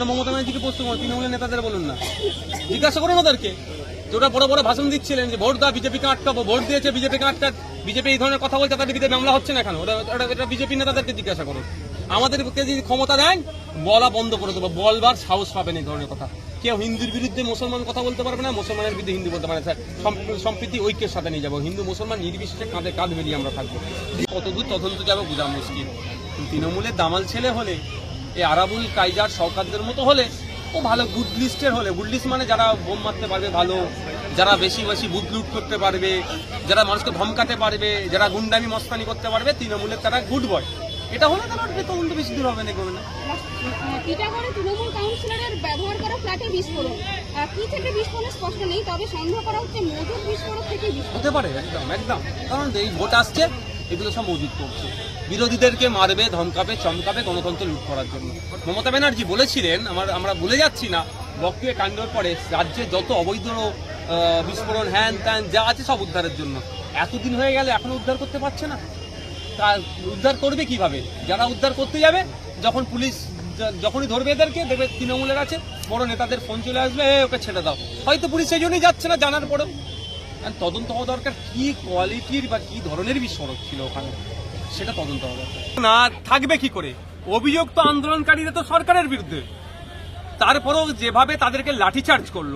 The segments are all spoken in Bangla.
মমতা ব্যানার্জিকে প্রশ্ন তৃণমূলের নেতাদের বলুন না। জিজ্ঞাসা করুন ওদেরকে। যে ওরা বড় বড় ভাষণ দিচ্ছিলেন, যে ভোট দাও বিজেপিকে আটকাবো, ভোট দিয়েছে বিজেপিকে আটকা বিজেপি এই ধরনের কথা বলছে, তাদের মামলা হচ্ছে না এটা বিজেপি নেতাদেরকে জিজ্ঞাসা করুন। আমাদেরকে যদি ক্ষমতা দেন, বলা বন্ধ করে দেবো। বলবার সাহস পাবেন এই ধরনের কথা। কেউ হিন্দুর বিরুদ্ধে মুসলমান কথা বলতে পারবে না, মুসলমানের বিরুদ্ধে হিন্দু বলতে পারে সম্প্রীতি ঐক্যের সাথে নিয়ে যাব। হিন্দু, মুসলমান নির্বিশেষে কাঁধে কাঁধ মিলিয়ে আমরা থাকব। কতদূর তদন্ত যাবে, বোঝা মুশকিল। তৃণমূলের দামাল ছেলে হলে এই আরাবুল কাইজার সরকারদের মতো হলে ও ভালো গুড লিস্টের হলে গুড লিস্ট মানে যারা বোম মারতে পারবে ভালো যারা বেশি বেশি বুথ লুট করতে পারবে যারা মানুষকে ধমকাতে পারবে যারা গুন্ডামি মস্তানি করতে পারবে তৃণমূলের তারা গুড বয় এটা হলে তারা তদন্ত বেশি দূর হবে না করবে না। টিটাগড়ে তৃণমূল কাউন্সিলরের ব্যবহার করা ফ্ল্যাটে বিস্ফোরণ। কি থেকে বিস্ফোরণ স্পষ্ট নেই তবে সন্দেহ করা হচ্ছে মজুদ বিস্ফোরণ থেকে হতে পারে একদম একদম। কারণ এই ভোট আসছে এগুলো সব মজুদ করছে। বিরোধীদেরকে মারবে ধমকাবে চমকাবে গণতন্ত্র লুট করার জন্য। মমতা ব্যানার্জি বলেছিলেন আমার আমরা ভুলে যাচ্ছি না বক্তব্যে কাণ্ডর পরে রাজ্যে যত অবৈধ বিস্ফোরণ হ্যান ত্যান যা আছে সব উদ্ধারের জন্য। এতদিন হয়ে গেলে এখনও উদ্ধার করতে পারছে না? তা উদ্ধার করবে কীভাবে? যারা উদ্ধার করতে যাবে যখন পুলিশ যখনই ধরবে এদেরকে দেখবে তৃণমূলের আছে বড় নেতাদের ফোন চলে আসবে "এ, ওকে ছেড়ে দাও। হয়তো পুলিশ সেই জন্যই যাচ্ছে না জানার পরেও। তদন্ত হওয়া দরকার কি কোয়ালিটির বা কি ধরনের বিস্ফোরক ছিল ওখানে? সেটা তদন্ত দরকার না থাকবে কি করে? অভিযোগ তো আন্দোলনকারীরা তো সরকারের বিরুদ্ধে। তারপরেও যেভাবে তাদেরকে লাঠিচার্জ করল,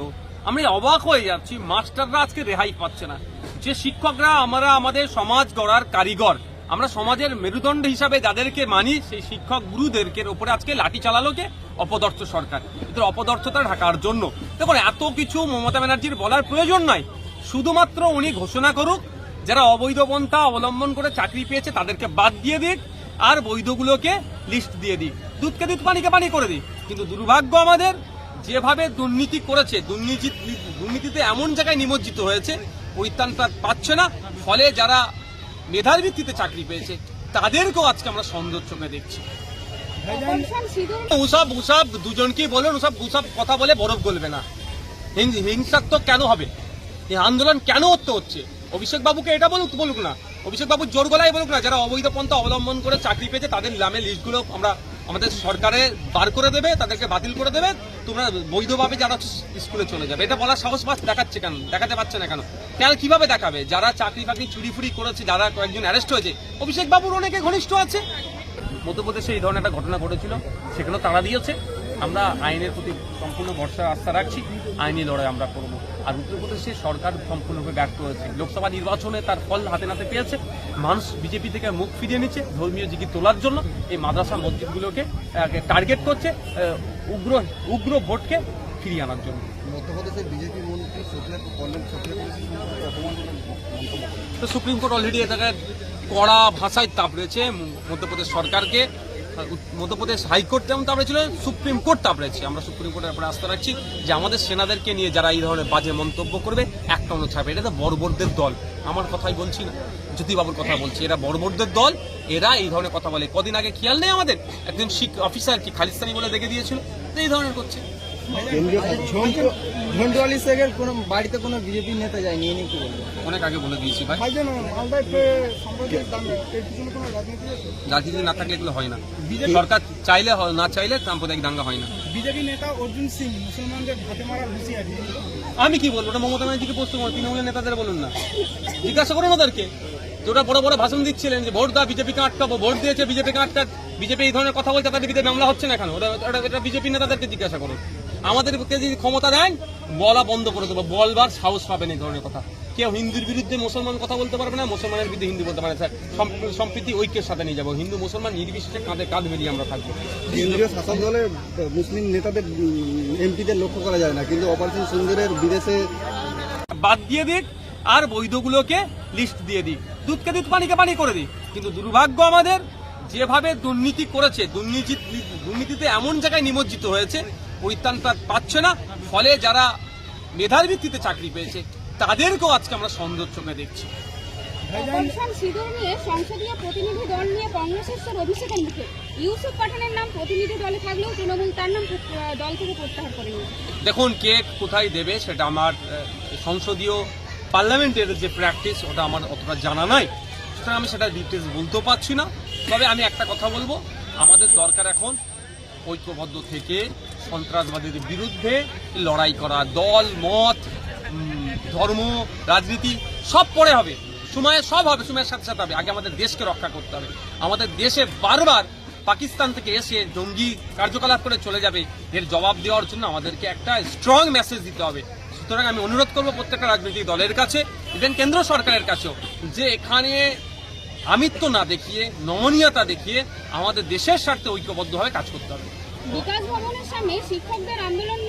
আমি অবাক হয়ে যাচ্ছি, মাস্টাররা আজকে রেহাই পাচ্ছে না। যে শিক্ষকরা আমরা, আমাদের সমাজ গড়ার কারিগর, আমরা সমাজের মেরুদণ্ড হিসাবে যাদেরকে মানি, সেই শিক্ষক গুরুদেরকে ওপরে আজকে লাঠি চালালো কে অপদর্থ সরকার। এদের অপদর্থতা ঢাকার জন্য। দেখুন, এত কিছু মমতা ব্যানার্জির বলার প্রয়োজন নাই। শুধুমাত্র উনি ঘোষণা করুক যারা অবৈধ পন্থা অবলম্বন করে চাকরি পেয়েছে তাদেরকে বাদ দিয়ে দিক, আর বৈধগুলোকে লিস্ট দিয়ে দিক। দুধকে দুধ, পানিকে পানি করে দিক। কিন্তু দুর্ভাগ্য আমাদের, যেভাবে দুর্নীতি করেছে, দুর্নীতি, দুর্নীতিতে এমন জায়গায় নিমজ্জিত হয়েছে পরিত্রাণ পাচ্ছে না, ফলে যারা মেধার ভিত্তিতে চাকরি পেয়েছে, তাদেরকেও আজকে আমরা সন্দেহ চোখে দেখছি। উসব উসব দুজনকেই বলুন উসব উসব কথা বলে বরফ গলবে না। হিংসাত্মক কেন হবে? এই আন্দোলন কেন হতে হচ্ছে? অভিষেক বাবুকে এটা বলুক বলুক না। অভিষেক বাবু জোর গলায় বলুক না, যারা অবৈধ পন্থা অবলম্বন করে চাকরি পেয়েছে, তাদের নামে লিস্টগুলো আমরা আমাদের সরকারে বার করে দেবে, তাদেরকে বাতিল করে দেবে। তোমরা বৈধভাবে যারা স্কুলে চলে যাবে। এটা বলার সাহস পাস দেখাচ্ছে কেন? দেখাতে পারছে না কেন? কেন কীভাবে দেখাবে? যারা চাকরি বাকরি চুরি ফুরি করেছে, যারা কয়েকজন অ্যারেস্ট হয়েছে অভিষেক বাবুর অনেকে ঘনিষ্ঠ আছে। মধ্যপ্রদেশে এই ধরনের একটা ঘটনা ঘটেছিল, সেখানেও তারা দিয়েছে। আমরা আইনের প্রতি সম্পূর্ণ ভরসা আস্থা রাখছি আইনি লড়াই আমরা করব। আর উত্তরপ্রদেশে সরকার সম্পূর্ণভাবে ব্যর্থ হয়েছে। লোকসভা নির্বাচনে তার ফল হাতে নাতে পেয়েছে। মানুষ বিজেপি থেকে মুখ ফিরিয়ে নিচ্ছে ধর্মীয় জিগি তোলার জন্য। এই মাদ্রাসা মসজিদগুলোকে টার্গেট করছে উগ্র উগ্র ভোটকে ফিরিয়ে আনার জন্য। মধ্যপ্রদেশের বিজেপি মন্ত্রী। তো সুপ্রিম কোর্ট অলরেডি এটাকে কড়া ভাষায় তাপড়েছে মধ্যপ্রদেশ সরকারকে। মধ্যপ্রদেশ হাইকোর্ট যেমন তাপড়েছিল সুপ্রিম কোর্ট তাপড়েছে আমরা সুপ্রিম কোর্টের উপরে আস্থা রাখছি যে আমাদের সেনাদেরকে নিয়ে যারা এই ধরনের বাজে মন্তব্য করবে, একটা অন্য ছাপে। এটা তো বর্বরদের দল। আমার কথাই বলছি না। জ্যোতিবাবুর কথা বলছি। এরা বর্বরদের দল। এরা এই ধরনের কথা বলে। কদিন আগে খেয়াল নেই আমাদের? একজন শিখ অফিসার কি খালিস্তানি বলে দেখে দিয়েছিল এই ধরনের করছে। ঝন্টুয়ালি শেখের কোনো বাড়িতে কোনো বিজেপি নেতা যায়নি এনে নিয়ে কি বলব? অনেক আগে বলে দিয়েছি ভাই। ভাইজান মালদায় সাম্প্রদায়িক দাঙ্গা এর পিছনে কোনো রাজনীতি আছে? রাজনীতি না থাকলে এগুলো হয় না। সরকার চাইলে না চাইলে সাম্প্রদায়িক দাঙ্গা হয় না। বিজেপি নেতা অর্জুন সিং, মুসলমানদের হাতে মারার হুঁশিয়ারি আমি কি বলব? ওটা মমতা ব্যানার্জিকে প্রশ্ন করুন তৃণমূলের নেতাদের বলুন না। জিজ্ঞাসা করুন ওদেরকে। যে ওরা বড় বড় ভাষণ দিচ্ছিলেন যে ভোট দাও বিজেপিকে আটকাবো ভোট দিয়েছে বিজেপিকে আটকা বিজেপি এই ধরনের কথা বলছে, তাদের বিরুদ্ধে মামলা হচ্ছে না কেন? ওটা- এটা বিজেপি নেতাদেরকে জিজ্ঞাসা করুন। আমাদেরকে যদি ক্ষমতা দেন, বলা বন্ধ করে দেবো। বলবার সাহস পাবেন এই ধরনের কথা। কেউ হিন্দুর বিরুদ্ধে মুসলমান কথা বলতে পারবে না মুসলমানের বিরুদ্ধে হিন্দু বলতে পারে না। স্যার সম্প্রীতি ঐক্যের সাথে নিয়ে যাব। হিন্দু মুসলমান নির্বিশেষে কাঁধে কাঁধ মিলিয়ে আমরা থাকব। কেন্দ্রীয় শাসক দলের মুসলিম নেতাদের এমপিদের লক্ষ্য করা যায় না। কিন্তু অপারেশন সুন্দরের বিদেশে বাদ দিয়ে দিক আর বৈধগুলোকে লিস্ট দিয়ে দিক। দুধকে দুধ পানিকে পানি করে দিক। কিন্তু দুর্ভাগ্য আমাদের যেভাবে দুর্নীতি করেছে দুর্নীতি দুর্নীতিতে এমন জায়গায় নিমজ্জিত হয়েছে পরিত্রাণ পাচ্ছে না। ফলে যারা মেধার ভিত্তিতে চাকরি পেয়েছে তাদেরকেও আজকে আমরা সন্দেহ চোখে দেখছি। অপারেশন সিঁদুর নিয়ে সংসদীয় প্রতিনিধি দল নিয়ে কংগ্রেসের স্যার অভিষেকের মুখে। ইউসুফ পাঠানের নাম প্রতিনিধি দলে থাকলেও তৃণমূল তার নাম দল থেকে প্রত্যাহার করেনি। দেখুন কে কোথায় দেবে সেটা আমার সংসদীয় পার্লামেন্টের যে প্র্যাকটিস ওটা আমার অতটা জানা নাই। সুতরাং আমি সেটা ডিটেলস বলতেও পারছি না। তবে আমি একটা কথা বলব আমাদের দরকার এখন ঐক্যবদ্ধ থেকে সন্ত্রাসবাদীর বিরুদ্ধে লড়াই করা দল মত ধর্ম, রাজনীতি, সব পরে হবে। সময়ে সব হবে, সময়ের সাথে সাথে হবে। আগে আমাদের দেশকে রক্ষা করতে হবে। আমাদের দেশে বারবার পাকিস্তান থেকে এসে জঙ্গি কার্যকলাপ করে চলে যাবে। এর জবাব দেওয়ার জন্য আমাদেরকে একটা স্ট্রং মেসেজ দিতে হবে। সুতরাং আমি অনুরোধ করব প্রত্যেকটা রাজনৈতিক দলের কাছে ইভেন কেন্দ্র সরকারের কাছেও, যে এখানে আমিত্ব না দেখিয়ে, নমনীয়তা দেখিয়ে আমাদের দেশের স্বার্থে ঐক্যবদ্ধভাবে কাজ করতে হবে। বিকাশ ভবনের সামনে শিক্ষকদের আন্দোলন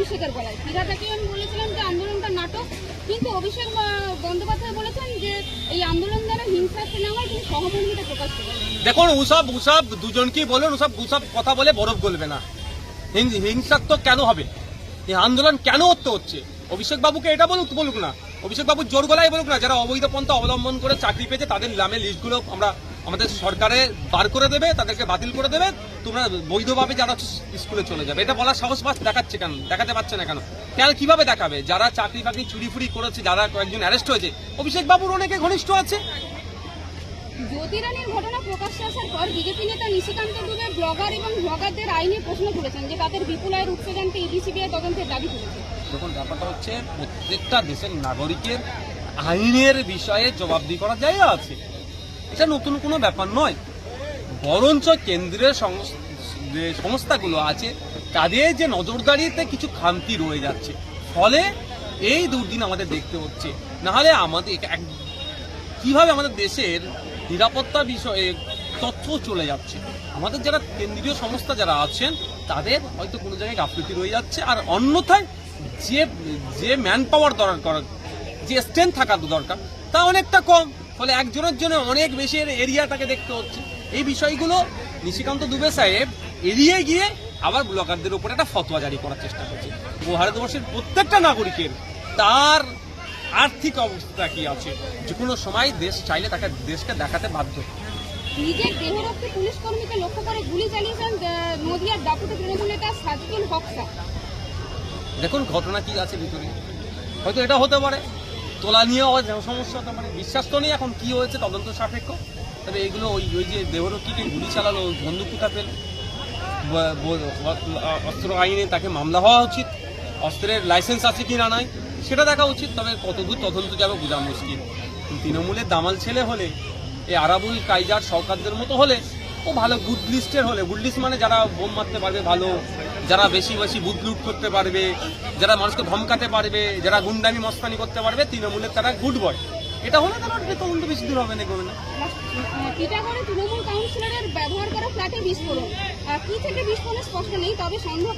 অভিষেকের গলায়। ফিরাদ হাকিম বলেছিলেন যে আন্দোলনটা নাটক, কিন্তু অভিষেক বন্দ্যোপাধ্যায় বলেছেন যে এই আন্দোলন দ্বারা হিংসাত্মক না হয় তিনি সহমর্মিতা প্রকাশ করেন। দেখুন উসব উসব দুজনকেই বলুন উসব উসব কথা বলে বরফ গলবে না। হিং- হিংসাত্মক কেন হবে? এই আন্দোলন কেন হতে হচ্ছে? অভিষেক বাবুকে এটা বলুক বলুক না। অভিষেক বাবু জোর গলায় বলুক না, যারা অবৈধ পন্থা অবলম্বন করে চাকরি পেয়েছে, তাদের নামে লিস্টগুলো আমরা আমাদের সরকারে বার করে দেবে তাদেরকে বাতিল করে দেবে তোমরা বৈধভাবে যারা স্কুলে চলে যাবে। এটা বলার সাহস পাস দেখাচ্ছে কেন? দেখাতে পারছে না কেন? কেন কীভাবে দেখাবে? যারা চাকরি বাকরি চুরি ফুরি করেছে যারা কয়েকজন অ্যারেস্ট হয়েছে অভিষেক বাবুর অনেকে ঘনিষ্ঠ আছে। জ্যোতি রানীর ঘটনা প্রকাশ্যে আসার পর বিজেপি নেতা নিশিকান্ত দুবে ব্লগার এবং ব্লগারদের আইনে প্রশ্ন তুলেছেন যে তাদের বিপুল আয়ের উৎস জানতে ইডিসিবিআই তদন্তের দাবি দেখুন ব্যাপারটা হচ্ছে প্রত্যেকটা দেশের নাগরিকের আইনের বিষয়ে জবাবদি করার জায়গা আছে। এটা নতুন কোনো ব্যাপার নয়। বরঞ্চ কেন্দ্রের যে সংস্থাগুলো আছে, তাদের যে নজরদারিতে কিছু খামতি রয়ে যাচ্ছে। ফলে এই দুর্দিন আমাদের দেখতে হচ্ছে। নাহলে আমাদের কীভাবে আমাদের দেশের নিরাপত্তা বিষয়ে তথ্য চলে যাচ্ছে? আমাদের যারা কেন্দ্রীয় সংস্থা যারা আছেন, তাদের হয়তো কোনো জায়গায় গাফলতি রয়ে যাচ্ছে। আর অন্যথায় যে যে ম্যান পাওয়ার দরকার, যে স্ট্রেংথ থাকা দরকার, তা অনেকটা কম। ফলে একজনের জন্য অনেক বেশি এরিয়া তাকে দেখতে হচ্ছে। এই বিষয়গুলো নিশিকান্ত দুবে সাহেব এড়িয়ে গিয়ে আবার ব্লগারদের উপর একটা ফতোয়া জারি করার চেষ্টা করছে। ভারতবর্ষের প্রত্যেকটা নাগরিকের তার আর্থিক অবস্থা কি আছে? যে কোনো সময় দেশ চাইলে তাকে দেশকে দেখাতে বাধ্য। নিজের দেহরক্ষী পুলিশ কর্মীকে লক্ষ্য করে গুলি চালিয়েছেন নদিয়ার দাপুটে তৃণমূল নেতা সাজকুল হক দেখুন ঘটনা কি আছে ভিতরে? হয়তো এটা হতে পারে। তোলা নিয়েও সমস্যা হতে পারে বিশ্বাস তো নেই এখন কি হয়েছে, তদন্ত সাপেক্ষ। তবে এগুলো ওই ওই যে দেহরক্ষীকে গুলি চালালো বন্দুক কোথা পেল? অস্ত্র আইনে তাকে মামলা হওয়া উচিত, অস্ত্রের লাইসেন্স আছে কি না নাই, সেটা দেখা উচিত, তবে কতদূর তদন্ত যাবে বোঝা মুশকিল। তৃণমূলের দামাল ছেলে হলে এই আরাবুল কাইজার সরকারদের মতো হলে ও ভালো গুড লিস্টের হলে গুড লিস্ট মানে যারা বোম মারতে পারবে ভালো, যারা বেশি বেশি বুথ লুট করতে পারবে, যারা মানুষকে ধমকাতে পারবে, যারা গুন্ডামি মস্তানি করতে পারবে, তৃণমূলের তারা গুড বয় এটা হলে তারা তদন্ত বেশি দূর হবে না করবে না। তৃণমূল কাউন্সিলরের ব্যবহার করা ফ্ল্যাটে বিস্ফোরণ। কি থেকে বিস্ফোরণ? স্পষ্ট নেই, তবে সন্দেহ